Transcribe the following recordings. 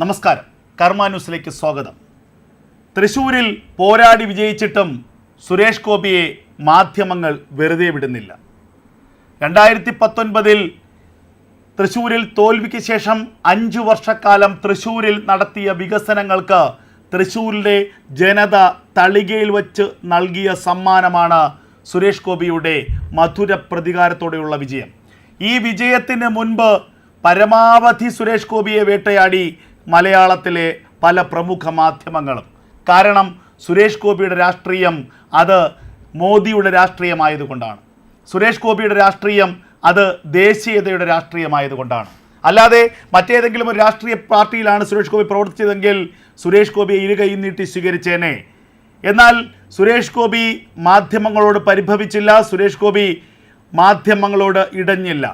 നമസ്കാരം. കർമ്മ ന്യൂസിലേക്ക് സ്വാഗതം. തൃശൂരിൽ പോരാടി വിജയിച്ചിട്ടും സുരേഷ് ഗോപിയെ മാധ്യമങ്ങൾ വെറുതെ വിടുന്നില്ല. രണ്ടായിരത്തി പത്തൊൻപതിൽ തൃശൂരിൽ തോൽവിക്ക് ശേഷം അഞ്ചു വർഷക്കാലം തൃശൂരിൽ നടത്തിയ വികസനങ്ങൾക്ക് തൃശൂരിലെ ജനത തളികയിൽ വച്ച് നൽകിയ സമ്മാനമാണ് സുരേഷ് ഗോപിയുടെ മധുര പ്രതികാരത്തോടെയുള്ള വിജയം. ഈ വിജയത്തിന് മുൻപ് പരമാവധി സുരേഷ് ഗോപിയെ വേട്ടയാടി മലയാളത്തിലെ പല പ്രമുഖ മാധ്യമങ്ങളും. കാരണം സുരേഷ് ഗോപിയുടെ രാഷ്ട്രീയം അത് മോദിയുടെ രാഷ്ട്രീയമായതുകൊണ്ടാണ്. സുരേഷ് ഗോപിയുടെ രാഷ്ട്രീയം അത് ദേശീയതയുടെ രാഷ്ട്രീയമായതുകൊണ്ടാണ്. അല്ലാതെ മറ്റേതെങ്കിലും ഒരു രാഷ്ട്രീയ പാർട്ടിയിലാണ് സുരേഷ് ഗോപി പ്രവർത്തിച്ചതെങ്കിൽ സുരേഷ് ഗോപിയെ ഇരുകൈ നീട്ടി സ്വീകരിച്ചേനെ. എന്നാൽ സുരേഷ് ഗോപി മാധ്യമങ്ങളോട് പരിഭവിച്ചില്ല സുരേഷ് ഗോപി മാധ്യമങ്ങളോട് ഇടഞ്ഞില്ല.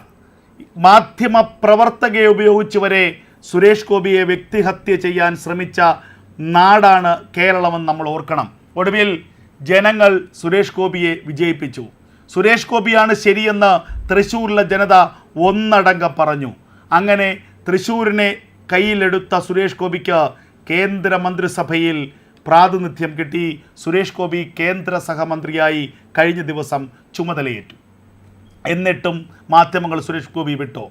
മാധ്യമ പ്രവർത്തകയെ ഉപയോഗിച്ച് വരെ സുരേഷ് ഗോപിയെ വ്യക്തിഹത്യ ചെയ്യാൻ ശ്രമിച്ച നാടാണ് കേരളമെന്ന് നമ്മൾ ഓർക്കണം. ഒടുവിൽ ജനങ്ങൾ സുരേഷ് ഗോപിയെ വിജയിപ്പിച്ചു. സുരേഷ് ഗോപിയാണ് ശരിയെന്ന് തൃശ്ശൂരിലെ ജനത ഒന്നടങ്കം പറഞ്ഞു. അങ്ങനെ തൃശ്ശൂരിനെ കയ്യിലെടുത്ത സുരേഷ് ഗോപിക്ക് കേന്ദ്രമന്ത്രിസഭയിൽ പ്രാതിനിധ്യം കിട്ടി. സുരേഷ് ഗോപി കേന്ദ്ര സഹമന്ത്രിയായി കഴിഞ്ഞ ദിവസം ചുമതലയേറ്റു. എന്നിട്ടും മാധ്യമങ്ങൾ സുരേഷ് ഗോപി വിട്ടോ?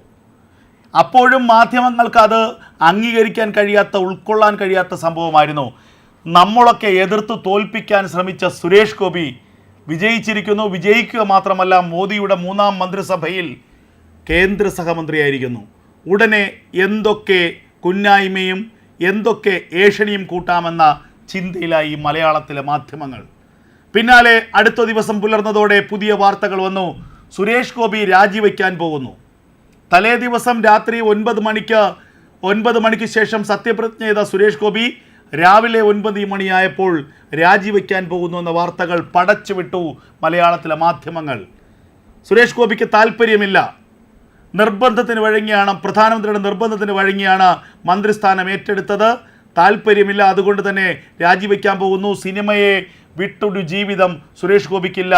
അപ്പോഴും മാധ്യമങ്ങൾക്ക് അത് അംഗീകരിക്കാൻ കഴിയാത്ത ഉൾക്കൊള്ളാൻ കഴിയാത്ത സംഭവമായിരുന്നു. നമ്മളൊക്കെ എതിർത്ത് തോൽപ്പിക്കാൻ ശ്രമിച്ച സുരേഷ് ഗോപി വിജയിച്ചിരിക്കുന്നു. വിജയിക്കുക മാത്രമല്ല മോദിയുടെ മൂന്നാം മന്ത്രിസഭയിൽ കേന്ദ്ര സഹമന്ത്രിയായിരിക്കുന്നു. ഉടനെ എന്തൊക്കെ കുന്നായ്മയും എന്തൊക്കെ ഏഷണിയും കൂട്ടാമെന്ന ചിന്തയിലായി മലയാളത്തിലെ മാധ്യമങ്ങൾ. പിന്നാലെ അടുത്ത ദിവസം പുലർന്നതോടെ പുതിയ വാർത്തകൾ വന്നു. സുരേഷ് ഗോപി രാജിവെക്കാൻ പോകുന്നു. തലേ ദിവസം രാത്രി ഒൻപത് മണിക്ക് ഒൻപത് മണിക്ക് ശേഷം സത്യപ്രതിജ്ഞ ചെയ്ത സുരേഷ് ഗോപി രാവിലെ ഒൻപത് മണിയായപ്പോൾ രാജിവെക്കാൻ പോകുന്നു എന്ന വാർത്തകൾ പടച്ചുവിട്ടു മലയാളത്തിലെ മാധ്യമങ്ങൾ. സുരേഷ് ഗോപിക്ക് താല്പര്യമില്ല നിർബന്ധത്തിന് വഴങ്ങിയാണ് പ്രധാനമന്ത്രിയുടെ നിർബന്ധത്തിന് വഴങ്ങിയാണ് മന്ത്രിസ്ഥാനം ഏറ്റെടുത്തത്. താല്പര്യമില്ല അതുകൊണ്ട് തന്നെ രാജിവെക്കാൻ പോകുന്നു. സിനിമയെ വിട്ടൊരു ജീവിതം സുരേഷ് ഗോപിക്കില്ല.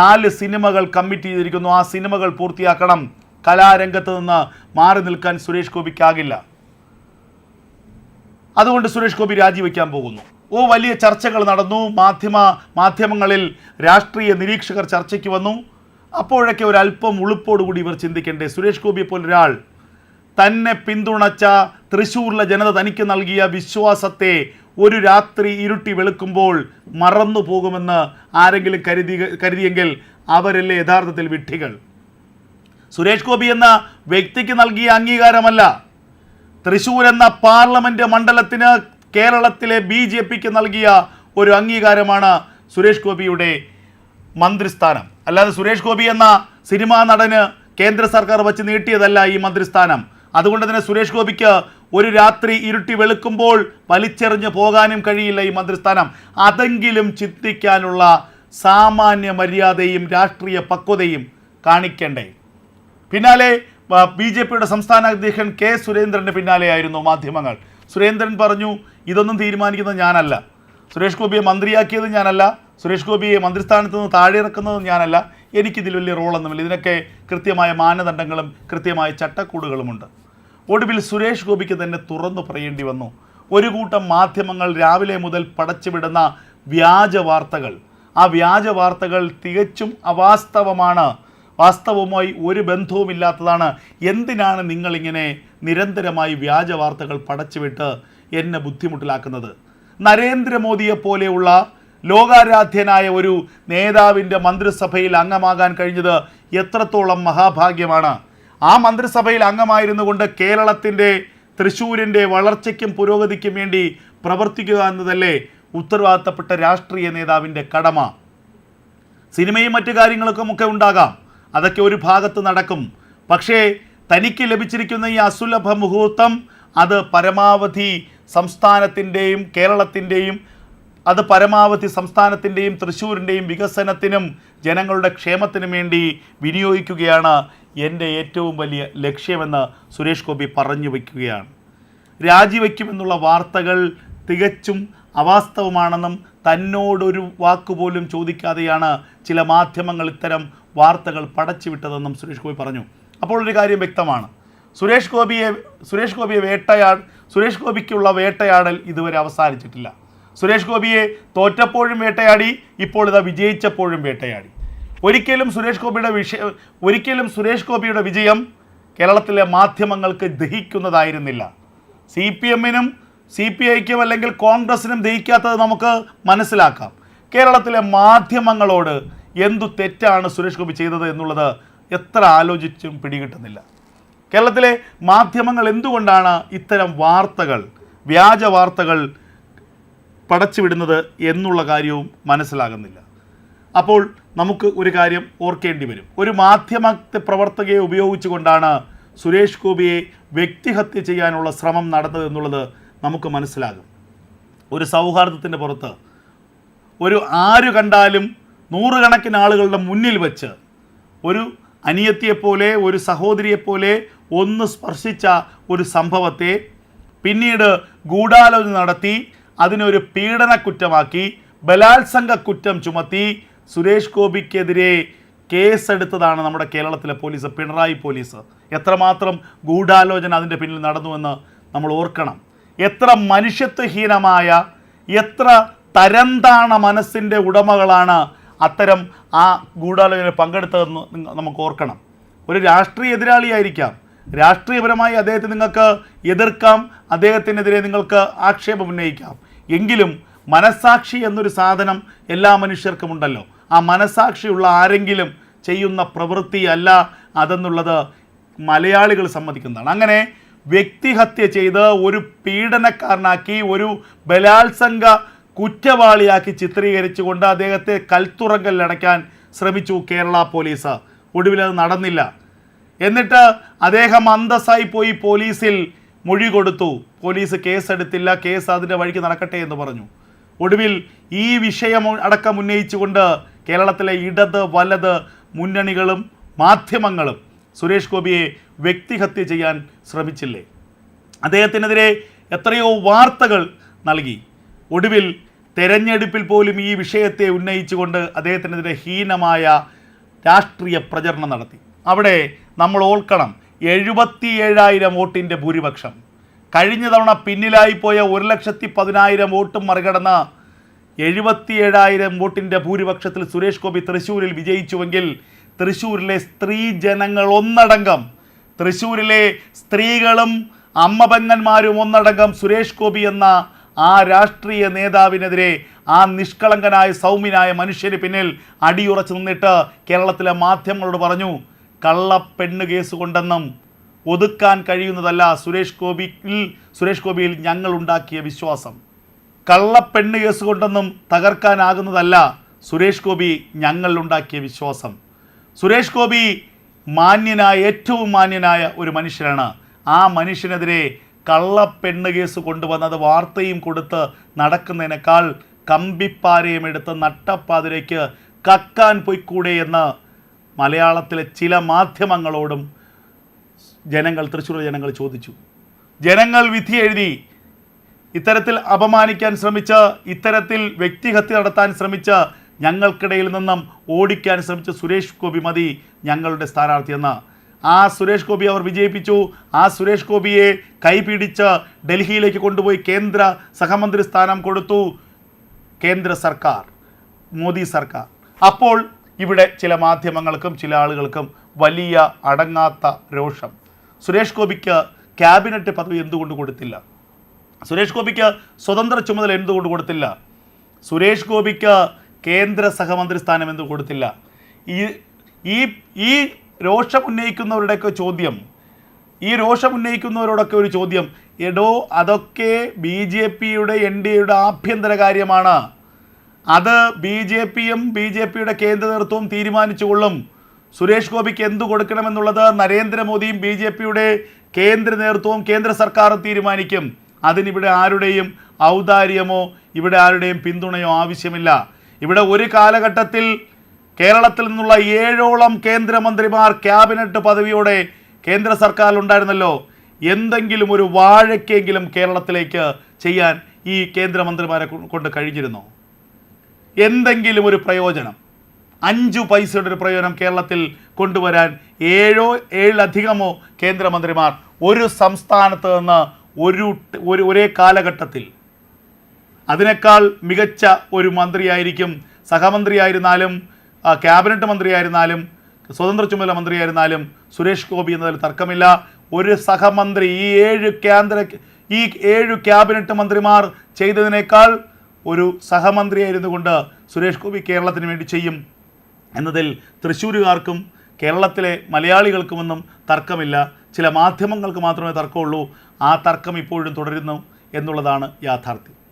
നാല് സിനിമകൾ കമ്മിറ്റ് ചെയ്തിരിക്കുന്നു. ആ സിനിമകൾ പൂർത്തിയാക്കണം. കലാരംഗത്ത് നിന്ന് മാറി നിൽക്കാൻ സുരേഷ് ഗോപിക്കാകില്ല. അതുകൊണ്ട് സുരേഷ് ഗോപി രാജിവെക്കാൻ പോകുന്നു. ഓ വലിയ ചർച്ചകൾ നടന്നു. മാധ്യമ മാധ്യമങ്ങളിൽ രാഷ്ട്രീയ നിരീക്ഷകർ ചർച്ചയ്ക്ക് വന്നു. അപ്പോഴൊക്കെ ഒരല്പം ഉളുപ്പോടുകൂടി ഇവർ ചിന്തിക്കേണ്ടേ? സുരേഷ് ഗോപിയെ പോലൊരാൾ തന്നെ പിന്തുണച്ച തൃശ്ശൂരിലെ ജനത തനിക്ക് നൽകിയ വിശ്വാസത്തെ ഒരു രാത്രി ഇരുട്ടി വെളുക്കുമ്പോൾ മറന്നു പോകുമെന്ന് ആരെങ്കിലും കരുതി കരുതിയെങ്കിൽ അവരല്ലേ യഥാർത്ഥത്തിൽ വിഡ്ഢികൾ? സുരേഷ് ഗോപി എന്ന വ്യക്തിക്ക് നൽകിയ അംഗീകാരമല്ല. തൃശൂർ എന്ന പാർലമെന്റ് മണ്ഡലത്തിന് കേരളത്തിലെ ബി ജെ പിക്ക് നൽകിയ ഒരു അംഗീകാരമാണ് സുരേഷ് ഗോപിയുടെ മന്ത്രിസ്ഥാനം. അല്ലാതെ സുരേഷ് ഗോപി എന്ന സിനിമാ നടന് കേന്ദ്ര സർക്കാർ വച്ച് നീട്ടിയതല്ല ഈ മന്ത്രിസ്ഥാനം. അതുകൊണ്ട് തന്നെ സുരേഷ് ഗോപിക്ക് ഒരു രാത്രി ഇരുട്ടി വെളുക്കുമ്പോൾ വലിച്ചെറിഞ്ഞ് പോകാനും കഴിയില്ല ഈ മന്ത്രിസ്ഥാനം. അതെങ്കിലും ചിന്തിക്കാനുള്ള സാമാന്യ മര്യാദയും രാഷ്ട്രീയ പക്വതയും കാണിക്കണ്ടേ? പിന്നാലെ ബി ജെ പിയുടെ സംസ്ഥാന അധ്യക്ഷൻ കെ സുരേന്ദ്രന്റെ പിന്നാലെയായിരുന്നു മാധ്യമങ്ങൾ. സുരേന്ദ്രൻ പറഞ്ഞു ഇതൊന്നും തീരുമാനിക്കുന്നത് ഞാനല്ല. സുരേഷ് ഗോപിയെ മന്ത്രിയാക്കിയത് ഞാനല്ല. സുരേഷ് ഗോപിയെ മന്ത്രിസ്ഥാനത്ത് നിന്ന് താഴെ ഇറക്കുന്നത് ഞാനല്ല. എനിക്കിതിൽ വലിയ റോളൊന്നുമില്ല. ഇതിനൊക്കെ കൃത്യമായ മാനദണ്ഡങ്ങളും കൃത്യമായ ചട്ടക്കൂടുകളുമുണ്ട്. ഒടുവിൽ സുരേഷ് ഗോപിക്ക് തന്നെ തുറന്നു പറയേണ്ടി വന്നു. ഒരു കൂട്ടം മാധ്യമങ്ങൾ രാവിലെ മുതൽ പടച്ചുവിടുന്ന വ്യാജ വാർത്തകൾ. ആ വ്യാജ വാർത്തകൾ തികച്ചും അവാസ്തവമാണ്. വാസ്തവവുമായി ഒരു ബന്ധവുമില്ലാത്തതാണ്. എന്തിനാണ് നിങ്ങളിങ്ങനെ നിരന്തരമായി വ്യാജ വാർത്തകൾ പടച്ചുവിട്ട് എന്നെ ബുദ്ധിമുട്ടിലാക്കുന്നത്? നരേന്ദ്രമോദിയെ പോലെയുള്ള ലോകാരാധ്യനായ ഒരു നേതാവിന്റെ മന്ത്രിസഭയിൽ അംഗമാകാൻ കഴിഞ്ഞത് എത്രത്തോളം മഹാഭാഗ്യമാണ്. ആ മന്ത്രിസഭയിൽ അംഗമായിരുന്നു കൊണ്ട് കേരളത്തിന്റെ തൃശ്ശൂരിന്റെ വളർച്ചയ്ക്കും പുരോഗതിക്കും വേണ്ടി പ്രവർത്തിക്കുക എന്നതല്ലേ ഉത്തരവാദിത്തപ്പെട്ട രാഷ്ട്രീയ നേതാവിന്റെ കടമ. സിനിമയും മറ്റു കാര്യങ്ങളൊക്കെ ഒക്കെ ഉണ്ടാകാം. അതൊക്കെ ഒരു ഭാഗത്ത് നടക്കും. പക്ഷേ തനിക്ക് ലഭിച്ചിരിക്കുന്ന ഈ അസുലഭ മുഹൂർത്തം അത് പരമാവധി സംസ്ഥാനത്തിന്റെയും കേരളത്തിന്റെയും അത് പരമാവധി സംസ്ഥാനത്തിന്റെയും തൃശ്ശൂരിന്റെയും വികസനത്തിനും ജനങ്ങളുടെ ക്ഷേമത്തിനും വേണ്ടി വിനിയോഗിക്കുകയാണ് എന്റെ ഏറ്റവും വലിയ ലക്ഷ്യമെന്ന് സുരേഷ് ഗോപി പറഞ്ഞു വയ്ക്കുകയാണ്. രാജിവെക്കുമെന്നുള്ള വാർത്തകൾ തികച്ചും അവാസ്തവമാണെന്നും തന്നോടൊരു വാക്കുപോലും ചോദിക്കാതെയാണ് ചില മാധ്യമങ്ങൾ ഇത്തരം വാർത്തകൾ പടച്ചുവിട്ടതെന്നും സുരേഷ് ഗോപി പറഞ്ഞു. അപ്പോൾ ഒരു കാര്യം വ്യക്തമാണ്. സുരേഷ് ഗോപിയെ സുരേഷ് ഗോപിയെ വേട്ടയാൾ സുരേഷ് ഗോപിക്കുള്ള വേട്ടയാടൽ ഇതുവരെ അവസാനിച്ചിട്ടില്ല. സുരേഷ് ഗോപിയെ തോറ്റപ്പോഴും വേട്ടയാടി ഇപ്പോൾ ഇതാ വിജയിച്ചപ്പോഴും വേട്ടയാടി. ഒരിക്കലും സുരേഷ് ഗോപിയുടെ വിഷയ ഒരിക്കലും സുരേഷ് ഗോപിയുടെ വിജയം കേരളത്തിലെ മാധ്യമങ്ങൾക്ക് ദഹിക്കുന്നതായിരുന്നില്ല. സി പി എമ്മിനും സി പി ഐക്കും അല്ലെങ്കിൽ കോൺഗ്രസിനും ദഹിക്കാത്തത് നമുക്ക് മനസ്സിലാക്കാം. കേരളത്തിലെ മാധ്യമങ്ങളോട് എന്തു തെറ്റാണ് സുരേഷ് ഗോപി ചെയ്തത് എന്നുള്ളത് എത്ര ആലോചിച്ചും പിടികിട്ടുന്നില്ല. കേരളത്തിലെ മാധ്യമങ്ങൾ എന്തുകൊണ്ടാണ് ഇത്തരം വാർത്തകൾ വ്യാജ വാർത്തകൾ പടച്ചുവിടുന്നത് എന്നുള്ള കാര്യവും മനസ്സിലാകുന്നില്ല. അപ്പോൾ നമുക്ക് ഒരു കാര്യം ഓർക്കേണ്ടി വരും. ഒരു മാധ്യമ പ്രവർത്തകയെ ഉപയോഗിച്ചുകൊണ്ടാണ് സുരേഷ് ഗോപിയെ വ്യക്തിഹത്യ ചെയ്യാനുള്ള ശ്രമം നടന്നത് എന്നുള്ളത് നമുക്ക് മനസ്സിലാകും. ഒരു സൗഹാർദ്ദത്തിന്റെ പുറത്ത് ഒരു ആര് കണ്ടാലും നൂറുകണക്കിന് ആളുകളുടെ മുന്നിൽ വെച്ച് ഒരു അനിയത്തിയെപ്പോലെ ഒരു സഹോദരിയെപ്പോലെ ഒന്ന് സ്പർശിച്ച ഒരു സംഭവത്തെ പിന്നീട് ഗൂഢാലോചന നടത്തി അതിനൊരു പീഡന കുറ്റമാക്കി ബലാത്സംഗ കുറ്റം ചുമത്തി സുരേഷ് ഗോപിക്കെതിരെ കേസെടുത്തതാണ് നമ്മുടെ കേരളത്തിലെ പോലീസ് പിണറായി പോലീസ്. എത്രമാത്രം ഗൂഢാലോചന അതിന്റെ പിന്നിൽ നടന്നുവെന്ന് നമ്മൾ ഓർക്കണം. എത്ര മനുഷ്യത്വഹീനമായ എത്ര തരംതാണ മനസ്സിന്റെ ഉടമകളാണ് അത്തരം ആ ഗൂഢാലോചനയിൽ പങ്കെടുത്തതെന്ന് നമുക്ക് ഓർക്കണം. ഒരു രാഷ്ട്രീയ എതിരാളിയായിരിക്കാം രാഷ്ട്രീയപരമായി അദ്ദേഹത്തെ നിങ്ങൾക്ക് എതിർക്കാം അദ്ദേഹത്തിനെതിരെ നിങ്ങൾക്ക് ആക്ഷേപം ഉന്നയിക്കാം. എങ്കിലും മനസാക്ഷി എന്നൊരു സാധനം എല്ലാ മനുഷ്യർക്കും ഉണ്ടല്ലോ. ആ മനസാക്ഷിയുള്ള ആരെങ്കിലും ചെയ്യുന്ന പ്രവൃത്തി അല്ല അതെന്നുള്ളത് മലയാളികൾ സമ്മതിക്കുന്നതാണ്. അങ്ങനെ വ്യക്തിഹത്യ ചെയ്ത് ഒരു പീഡനക്കാരനാക്കി ഒരു ബലാത്സംഗ കുറ്റവാളിയാക്കി ചിത്രീകരിച്ചുകൊണ്ട് അദ്ദേഹത്തെ കൽത്തുറങ്കലിലടയ്ക്കാൻ ശ്രമിച്ചു കേരള പോലീസ്. ഒടുവിൽ നടന്നില്ല. എന്നിട്ട് അദ്ദേഹം അന്തസ്സായി പോയി പോലീസിൽ മൊഴി കൊടുത്തു. പോലീസ് കേസെടുത്തില്ല കേസ് അതിന്റെ വഴിക്ക് നടക്കട്ടെ എന്ന് പറഞ്ഞു. ഒടുവിൽ ഈ വിഷയം അടക്കം ഉന്നയിച്ചുകൊണ്ട് കേരളത്തിലെ ഇടത് വലത് മുന്നണികളും മാധ്യമങ്ങളും സുരേഷ് ഗോപിയെ വ്യക്തിഹത്യ ചെയ്യാൻ ശ്രമിച്ചില്ലേ? അദ്ദേഹത്തിനെതിരെ എത്രയോ വാർത്തകൾ നൽകി. ഒടുവിൽ തെരഞ്ഞെടുപ്പിൽ പോലും ഈ വിഷയത്തെ ഉന്നയിച്ചുകൊണ്ട് അദ്ദേഹത്തിനെതിരെ ഹീനമായ രാഷ്ട്രീയ പ്രചരണം നടത്തി. അവിടെ നമ്മൾ ഓർക്കണം എഴുപത്തി ഏഴായിരം വോട്ടിന്റെ ഭൂരിപക്ഷം. കഴിഞ്ഞ തവണ പിന്നിലായി പോയ ഒരു ലക്ഷത്തി പതിനായിരം വോട്ടും മറികടന്ന് എഴുപത്തി ഏഴായിരം വോട്ടിന്റെ ഭൂരിപക്ഷത്തിൽ സുരേഷ് ഗോപി തൃശ്ശൂരിൽ വിജയിച്ചുവെങ്കിൽ തൃശ്ശൂരിലെ സ്ത്രീ ജനങ്ങൾ ഒന്നടങ്കം തൃശ്ശൂരിലെ സ്ത്രീകളും അമ്മപെങ്ങന്മാരും ഒന്നടങ്കം സുരേഷ് ഗോപി എന്ന ആ രാഷ്ട്രീയ നേതാവിനെതിരെ ആ നിഷ്കളങ്കനായ സൗമ്യനായ മനുഷ്യന് പിന്നിൽ അടിയുറച്ചു നിന്നിട്ട് കേരളത്തിലെ മാധ്യമങ്ങളോട് പറഞ്ഞു കള്ളപ്പെണ്ണ് കേസ് കൊണ്ടെന്നും ഒതുക്കാൻ കഴിയുന്നതല്ല സുരേഷ് ഗോപിയിൽ സുരേഷ് ഗോപിയിൽ ഞങ്ങൾ ഉണ്ടാക്കിയ വിശ്വാസം. കള്ളപ്പെണ്ണ് കേസ് കൊണ്ടൊന്നും തകർക്കാനാകുന്നതല്ല സുരേഷ് ഗോപി ഞങ്ങളിലുണ്ടാക്കിയ വിശ്വാസം. സുരേഷ് ഗോപി മാന്യനായ ഏറ്റവും മാന്യനായ ഒരു മനുഷ്യനാണ്. ആ മനുഷ്യനെതിരെ കള്ളപ്പെണ്ണ് കേസ് കൊണ്ടുവന്നത് വാർത്തയും കൊടുത്ത് നടക്കുന്നതിനേക്കാൾ കമ്പിപ്പാരയും എടുത്ത് നട്ടപ്പാതിരയ്ക്ക് കക്കാൻ പൊയ്ക്കൂടെ എന്ന് മലയാളത്തിലെ ചില മാധ്യമങ്ങളോടും ജനങ്ങൾ തൃശ്ശൂർ ജനങ്ങൾ ചോദിച്ചു. ജനങ്ങൾ വിധി എഴുതി. ഇത്തരത്തിൽ അപമാനിക്കാൻ ശ്രമിച്ച് ഇത്തരത്തിൽ വ്യക്തിഹത്യ നടത്താൻ ശ്രമിച്ച് ഞങ്ങൾക്കിടയിൽ നിന്നും ഓടിക്കാൻ ശ്രമിച്ച സുരേഷ് ഗോപി മതി ഞങ്ങളുടെ സ്ഥാനാർത്ഥിയെന്ന് ആ സുരേഷ് ഗോപി അവർ വിജയിപ്പിച്ചു. ആ സുരേഷ് ഗോപിയെ കൈപിടിച്ച് ഡൽഹിയിലേക്ക് കൊണ്ടുപോയി കേന്ദ്ര സഹമന്ത്രി സ്ഥാനം കൊടുത്തു കേന്ദ്ര സർക്കാർ മോദി സർക്കാർ. അപ്പോൾ ഇവിടെ ചില മാധ്യമങ്ങൾക്കും ചില ആളുകൾക്കും വലിയ അടങ്ങാത്ത രോഷം. സുരേഷ് ഗോപിക്ക് ക്യാബിനറ്റ് പദവി എന്തുകൊണ്ട് കൊടുത്തില്ല? സുരേഷ് ഗോപിക്ക് സ്വതന്ത്ര ചുമതല എന്തുകൊണ്ട് കൊടുത്തില്ല? സുരേഷ് ഗോപിക്ക് കേന്ദ്ര സഹമന്ത്രി സ്ഥാനം എന്ത് കൊടുത്തില്ല? ഈ ഈ ഈ രോഷം ഉന്നയിക്കുന്നവരുടെയൊക്കെ ചോദ്യം. ഈ രോഷം ഉന്നയിക്കുന്നവരോടൊക്കെ ഒരു ചോദ്യം. എടോ അതൊക്കെ ബി ജെ പിയുടെ എൻ ഡി എയുടെ ആഭ്യന്തര കാര്യമാണ്. അത് ബി ജെ പിയും ബി ജെ പിയുടെ കേന്ദ്ര നേതൃത്വവും തീരുമാനിച്ചുകൊള്ളും സുരേഷ് ഗോപിക്ക് എന്തു കൊടുക്കണമെന്നുള്ളത് നരേന്ദ്രമോദിയും ബി ജെ പിയുടെ കേന്ദ്ര നേതൃത്വവും കേന്ദ്ര സർക്കാരും തീരുമാനിക്കും. അതിനിവിടെ ആരുടെയും ഔദാര്യമോ ഇവിടെ ആരുടെയും പിന്തുണയോ ആവശ്യമില്ല. ഇവിടെ ഒരു കാലഘട്ടത്തിൽ കേരളത്തിൽ നിന്നുള്ള ഏഴോളം കേന്ദ്രമന്ത്രിമാർ ക്യാബിനറ്റ് പദവിയോടെ കേന്ദ്ര സർക്കാർ ഉണ്ടായിരുന്നല്ലോ എന്തെങ്കിലും ഒരു വാഴയ്ക്കെങ്കിലും കേരളത്തിലേക്ക് ചെയ്യാൻ ഈ കേന്ദ്രമന്ത്രിമാരെ കൊണ്ട് കഴിഞ്ഞിരുന്നോ? എന്തെങ്കിലും ഒരു പ്രയോജനം. അഞ്ചു പൈസയുടെ ഒരു പ്രയോജനം കേരളത്തിൽ കൊണ്ടുവരാൻ ഏഴോ ഏഴിലധികമോ കേന്ദ്രമന്ത്രിമാർ ഒരു സംസ്ഥാനത്ത് നിന്ന് ഒരു ഒരു ഒരേ കാലഘട്ടത്തിൽ. അതിനേക്കാൾ മികച്ച ഒരു മന്ത്രിയായിരിക്കും സഹമന്ത്രിയായിരുന്നാലും ക്യാബിനറ്റ് മന്ത്രിയായിരുന്നാലും സ്വതന്ത്ര ചുമതല മന്ത്രിയായിരുന്നാലും സുരേഷ് ഗോപി എന്നതിൽ തർക്കമില്ല. ഒരു സഹമന്ത്രി ഈ ഏഴ് കേന്ദ്ര ഈ ഏഴ് ക്യാബിനറ്റ് മന്ത്രിമാർ ചെയ്തതിനേക്കാൾ ഒരു സഹമന്ത്രിയായിരുന്നു കൊണ്ട് സുരേഷ് ഗോപി കേരളത്തിന് വേണ്ടി ചെയ്യും എന്നതിൽ തൃശ്ശൂരുകാർക്കും കേരളത്തിലെ മലയാളികൾക്കുമൊന്നും തർക്കമില്ല. ചില മാധ്യമങ്ങൾക്ക് മാത്രമേ തർക്കമുള്ളൂ. ആ തർക്കം ഇപ്പോഴും തുടരുന്നു എന്നുള്ളതാണ് യാഥാർത്ഥ്യം.